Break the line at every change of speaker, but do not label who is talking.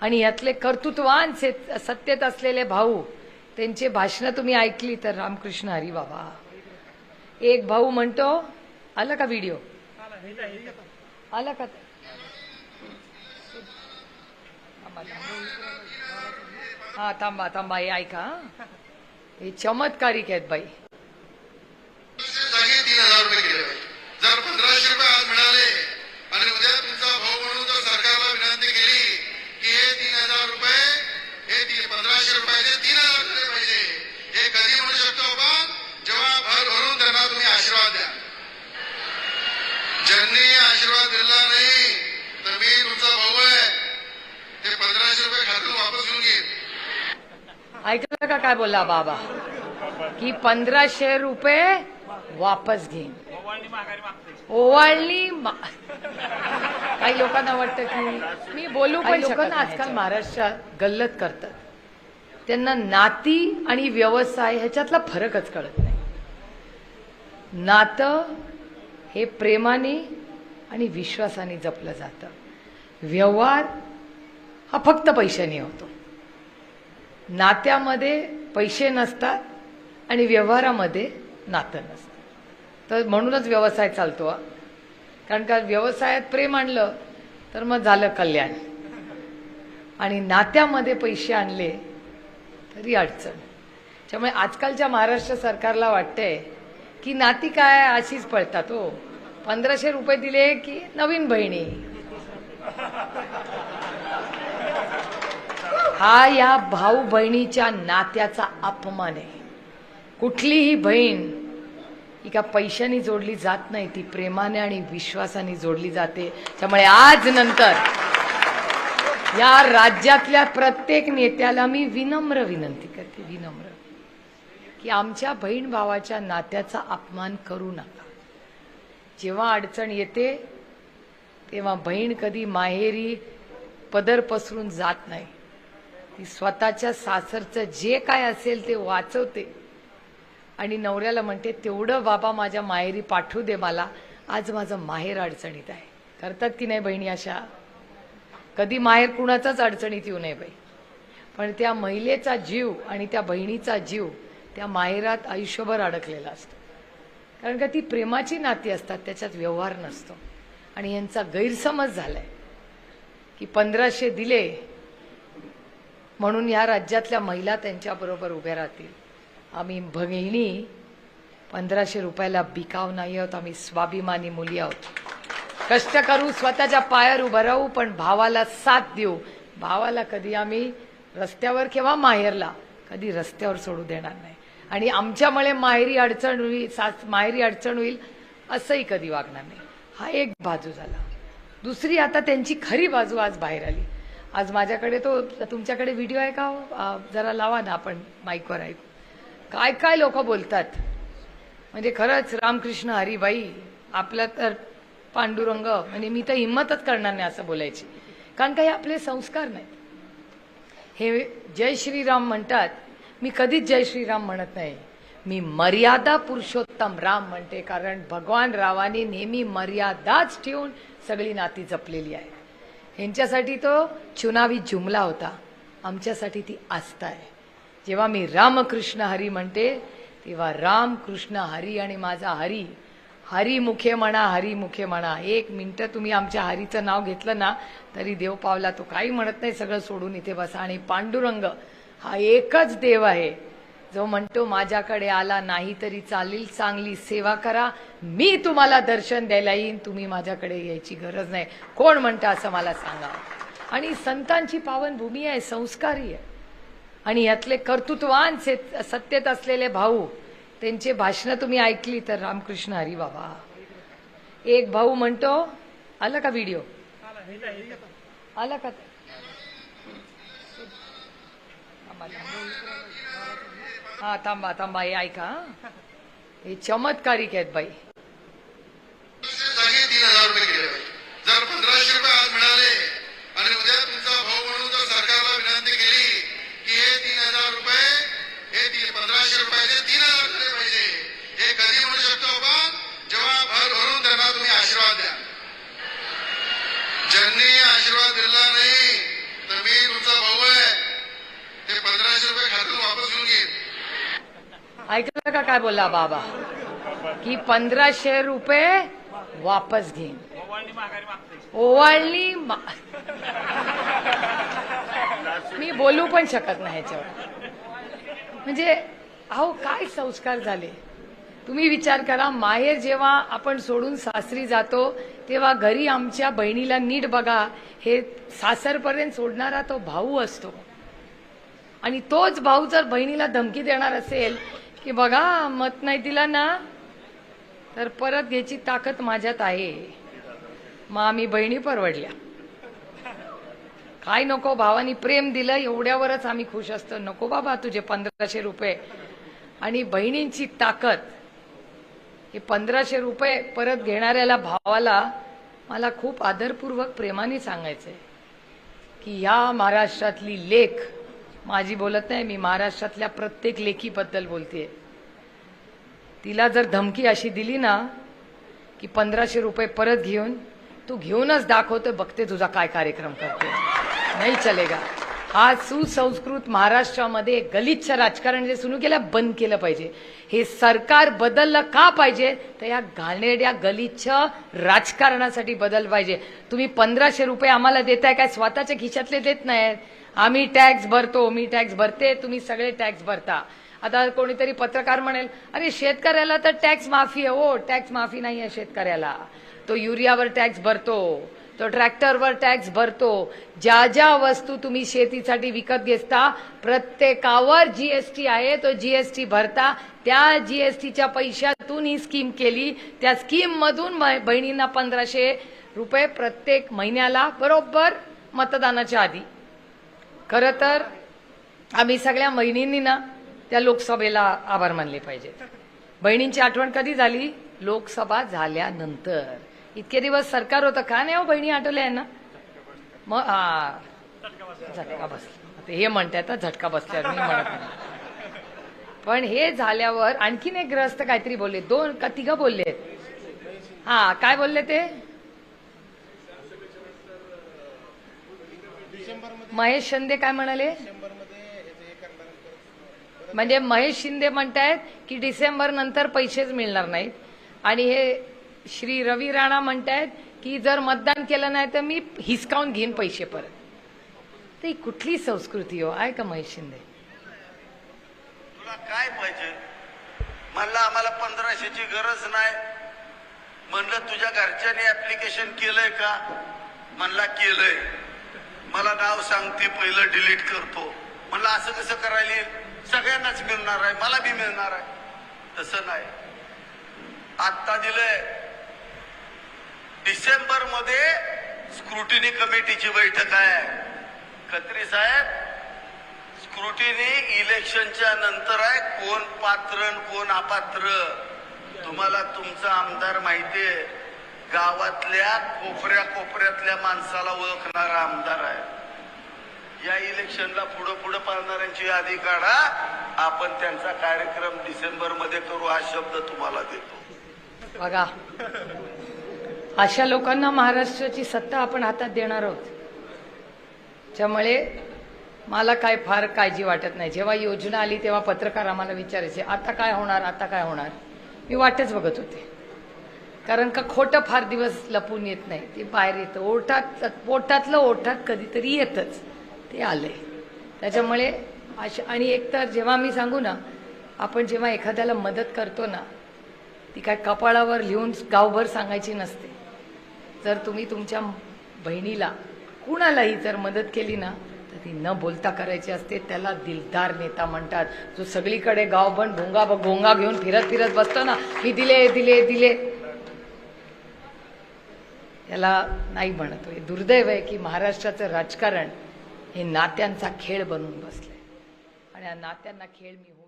आणि यातले कर्तृत्वान से- सत्तेत असलेले भाऊ त्यांचे भाषणं तुम्ही ऐकली तर रामकृष्ण हरी बाबा. एक भाऊ म्हणतो आलं का व्हिडिओ आलं का? थांबा. हा थांबा थांबा हे ऐका हे चमत्कारिक आहेत बाई
जागी तीन हजार रुपये केले पाहिजे जर पंधराशे रुपये आज मिळाले आणि उद्या तुमचा भाऊ म्हणून जर सरकारला विनंती केली की हे तीन हजार रुपये हे ती- पंधराशे रुपयाचे तीन हजार झाले पाहिजे हे कधी म्हणू शकतो आपण जेव्हा भर भरून त्यांना तुम्ही आशीर्वाद द्या ज्यांनी आशीर्वाद दिला नाही तर मी तुमचा भाऊ आहे ते पंधराशे रुपये खात्यातून वापस घेऊन घेईन
ऐकलं का काय बोलला बाबा? की पंधराशे रुपये वापस घेईन. ओवाळणी काही लोकांना वाटतं की मी बोलू पण लोकांना आजकाल महाराष्ट्रात गल्लत करतात. त्यांना नाती आणि व्यवसाय ह्याच्यातला फरकच कळत नाही. नातं हे प्रेमाने आणि विश्वासाने जपलं जातं. व्यवहार हा फक्त पैशाने होतो. नात्यामध्ये पैसे नसतात आणि व्यवहारामध्ये नातं नसतं. तर म्हणूनच व्यवसाय चालतो कारण का व्यवसायात प्रेम आणलं तर मग झालं कल्याण. आणि नात्यामध्ये पैसे आणले तरी अडचण. त्यामुळे आजकालच्या महाराष्ट्र सरकारला वाटतंय की नाती काय अशीच पळतात हो. पंधराशे रुपये दिले की नवीन बहिणी. हा या भाऊ बहिणीच्या नात्याचा अपमान आहे. कुठलीही बहीण ही का पैशाने जोडली जात नाही ती प्रेमाने आणि विश्वासाने जोडली जाते. त्यामुळे आज नंतर या राज्यातल्या प्रत्येक नेत्याला मी विनम्र विनंती करते विनम्र की आमच्या बहीण भावाच्या नात्याचा अपमान करू नका. जेव्हा अडचण येते तेव्हा बहीण कधी माहेरी पदर पसरून जात नाही. ती स्वतःच्या सासरचं जे काय असेल ते वाचवते. आणि नवऱ्याला म्हणते तेवढं बाबा माझ्या माहेरी पाठवू दे मला. आज माझं माहेर अडचणीत आहे. करतात की नाही बहिणी अशा? कधी माहेर कुणाचाच अडचणीत येऊ नये बाई. पण त्या महिलेचा जीव आणि त्या बहिणीचा जीव त्या माहेरात आयुष्यभर अडकलेला असतो. कारण का ती प्रेमाची नाती असतात त्याच्यात व्यवहार नसतो. आणि यांचा गैरसमज झालाय की पंधराशे दिले म्हणून या राज्यातल्या महिला त्यांच्याबरोबर उभ्या राहतील. आम्ही भगिनी पंधराशे रुपयाला बिकाव नाही आहोत आम्ही स्वाभिमानी मुली आहोत. कष्ट करू स्वतःच्या पायावर उभं राहू पण भावाला साथ देऊ. भावाला कधी आम्ही रस्त्यावर किंवा माहेरला कधी रस्त्यावर सोडू देणार नाही. आणि आमच्यामुळे माहेरी अडचण होईल सास माहेरी अडचण होईल असंही कधी वागणार नाही. हा एक बाजू झाला. दुसरी आता त्यांची खरी बाजू आज बाहेर आली. आज माझ्याकडे तो तुमच्याकडे व्हिडिओ आहे का? हो? जरा लावा ना आपण माईकवर ऐकू. काय काय लोक बोलतात? म्हणजे खरंच रामकृष्ण हरिबाई आपला तर पांडुरंग म्हणजे मी तर हिंमतच करणार नाही असं बोलायची. कारण काही आपले संस्कार नाहीत. हे जय श्रीराम म्हणतात मी कधीच जय श्रीराम म्हणत नाही. मी मर्यादा पुरुषोत्तम राम म्हणते कारण भगवान रावाने नेहमी मर्यादाच ठेवून सगळी नाती जपलेली आहे. ह्यांच्यासाठी तो चुनावी जुमला होता. आमच्यासाठी ती आस्था आहे. जेव्हा मी रामकृष्ण हरी म्हणते तेव्हा राम कृष्ण हरी आणि माझा हरी हरी मुखे म्हणा हरी मुखे म्हणा. एक मिनटं तुम्ही आमच्या हरीचं नाव घेतलं ना तरी देव पावला तो काही म्हणत नाही सगळं सोडून इथे बसा. आणि पांडुरंग हा एकच देव आहे. जो म्हणतो माझ्याकडे आला नाही तरी चालेल चांगली सेवा करा. मी तुम्हाला दर्शन द्यायला येईन तुम्ही माझ्याकडे यायची गरज नाही. कोण म्हणतं असं मला सांगा. आणि संतांची पावनभूमी आहे संस्कारी आहे. आणि यातले कर्तृत्वान से- सत्तेत असलेले भाऊ त्यांचे भाषणं तुम्ही ऐकली तर रामकृष्ण हरी बाबा. एक भाऊ म्हणतो आलं का व्हिडिओ आलं का. हा थांबा थांबा. हे ऐका हा. हे चमत्कारिक आहेत बाई
जागी तीन हजार रुपये केले पाहिजे जर पंधराशे रुपये आज मिळाले आणि उद्या तुमचा भाऊ म्हणून जर सरकारला विनंती केली की हे तीन हजार रुपये हे ती- पंधराशे रुपयाचे तीन हजार झाले पाहिजे हे कधी म्हणू शकतो आपण जेव्हा भर भरून त्यांना तुम्ही आशीर्वाद द्या ज्यांनी आशीर्वाद दिला नाही तर मी
ऐकलं का काय बोलला बाबा? की पंधराशे रुपये वापस घेईन. ओवाळणी मा- मी बोलू पण शकत नाही ह्याच्यावर म्हणजे अहो काय संस्कार झाले? तुम्ही विचार करा माहेर जेव्हा आपण सोडून सासरी जातो तेव्हा घरी आमच्या बहिणीला नीट बघा हे सासरपर्यंत सोडणारा तो भाऊ असतो. आणि तोच भाऊ जर बहिणीला धमकी देणार असेल की बघा मत नाही दिला ना तर परत घ्यायची ताकद माझ्यात आहे. मग आम्ही बहिणी परवडल्या. काय नको भावानी प्रेम दिलं एवढ्यावरच आम्ही खुश असतो. नको बाबा तुझे पंधराशे रुपये. आणि बहिणींची ताकद हे पंधराशे रुपये परत घेणाऱ्याला भावाला मला खूप आदरपूर्वक प्रेमाने सांगायचंय. की या महाराष्ट्रातली लेख माझी बोलत नाही मी महाराष्ट्रातल्या प्रत्येक लेखीबद्दल बोलते तिला जर धमकी अशी दिली ना की पंधराशे रुपये परत घेऊन तू घेऊनच दाखवते बघते तुझा काय कार्यक्रम करते नाही चलेगा. हा सुसंस्कृत महाराष्ट्रामध्ये गलिच्छ राजकारण जे सुरू केलं बंद केलं पाहिजे. हे सरकार बदललं का पाहिजे? तर या घाणेरड्या गलिच्छ राजकारणासाठी बदल पाहिजे. तुम्ही पंधराशे रुपये आम्हाला देताय काय स्वतःच्या खिशातले देत नाहीत? आम्ही टॅक्स भरतो मी टॅक्स भरते तुम्ही सगळे टॅक्स भरता. आता कोणीतरी पत्रकार म्हणेल अरे शेतकऱ्याला तर टॅक्स माफी आहे हो टॅक्स माफी नाही आहे शेतकऱ्याला. तो युरियावर टॅक्स भरतो तो ट्रॅक्टरवर टॅक्स भरतो. ज्या ज्या वस्तू तुम्ही शेतीसाठी विकत घेता प्रत्येकावर जीएसटी आहे तो जीएसटी भरता. त्या जीएसटीच्या पैशातून ही स्कीम केली. त्या स्कीम मधून ब- बहिणींना पंधराशे रुपये प्रत्येक महिन्याला बरोबर मतदानाच्या आधी. खरं तर आम्ही सगळ्या बहिणींनी ना त्या लोकसभेला आभार मानले पाहिजेत बहिणींची आठवण कधी झाली? लोकसभा झाल्यानंतर. इतके दिवस सरकार होतं का नाही हो बहिणी आठवल्या ना मग झटका बसला. हे म्हणतात झटका बसल्या मी म्हणत नाही. पण हे झाल्यावर आणखीन एक ग्रस्त काहीतरी बोलले. दोन का तिघं बोलले हा काय बोलले ते? महेश शिंदे काय म्हणाले? म्हणजे महेश शिंदे म्हणतायत की डिसेंबर नंतर पैसेच मिळणार नाहीत. आणि हे श्री रवी राणा म्हणतायत की जर मतदान केलं नाही तर मी हिसकावून घेईन पैसे परत. ती कुठली संस्कृती हो? आहे का महेश शिंदे?
तुला काय पाहिजे? म्हणलं आम्हाला पंधराशेची गरज नाही. म्हणलं तुझ्या घरच्यांनी ऍप्लिकेशन केलंय का? म्हणला केलंय. मला नाव सांगते पहिलं डिलीट करतो. म्हणलं असं कसं करायला सगळ्यांनाच मिळणार आहे मला बी मिळणार आहे. तसं नाही. आत्ता दिलंय. डिसेंबरमध्ये स्क्रुटिनी कमिटीची बैठक आहे. खत्री साहेब स्क्रुटिनी इलेक्शनच्या नंतर आहे कोण पात्र आणि कोण अपात्र? तुम्हाला तुमचा आमदार माहितीये गावातल्या कोपऱ्या कोपऱ्यातल्या माणसाला ओळखणारा आमदार आहे. या इलेक्शनला पुढं पुढं पाळणाऱ्यांची यादी काढा. आपण त्यांचा कार्यक्रम डिसेंबरमध्ये करू हा शब्द तुम्हाला देतो.
बघा अशा लोकांना महाराष्ट्राची सत्ता आपण हातात देणार आहोत त्यामुळे मला काय फार काळजी वाटत नाही. जेव्हा योजना आली तेव्हा पत्रकार आम्हाला विचारायचे आता काय होणार? आता काय होणार? मी वाटच बघत होते. कारण का खोटं फार दिवस लपून येत नाही. ते बाहेर येतं. ओठात पोटातलं ओठात कधीतरी येतच. ते आलंय. त्याच्यामुळे अशा आणि एकतर जेव्हा मी सांगू ना आपण जेव्हा एखाद्याला मदत करतो ना ती काय कपाळावर लिहून गावभर सांगायची नसते. जर तुम्ही तुमच्या बहिणीला कुणालाही जर मदत केली ना तर ती न बोलता करायची असते. त्याला दिलदार नेता म्हणतात. जो सगळीकडे गावभर भोंगा भोंगा घेऊन फिरत फिरत बसतो ना मी दिले दिले दिले. याला नाही म्हणत हे दुर्दैव आहे की महाराष्ट्राचं राजकारण हे नात्यांचा खेळ बनून बसलंय. आणि या नात्यांना खेळ मी होऊ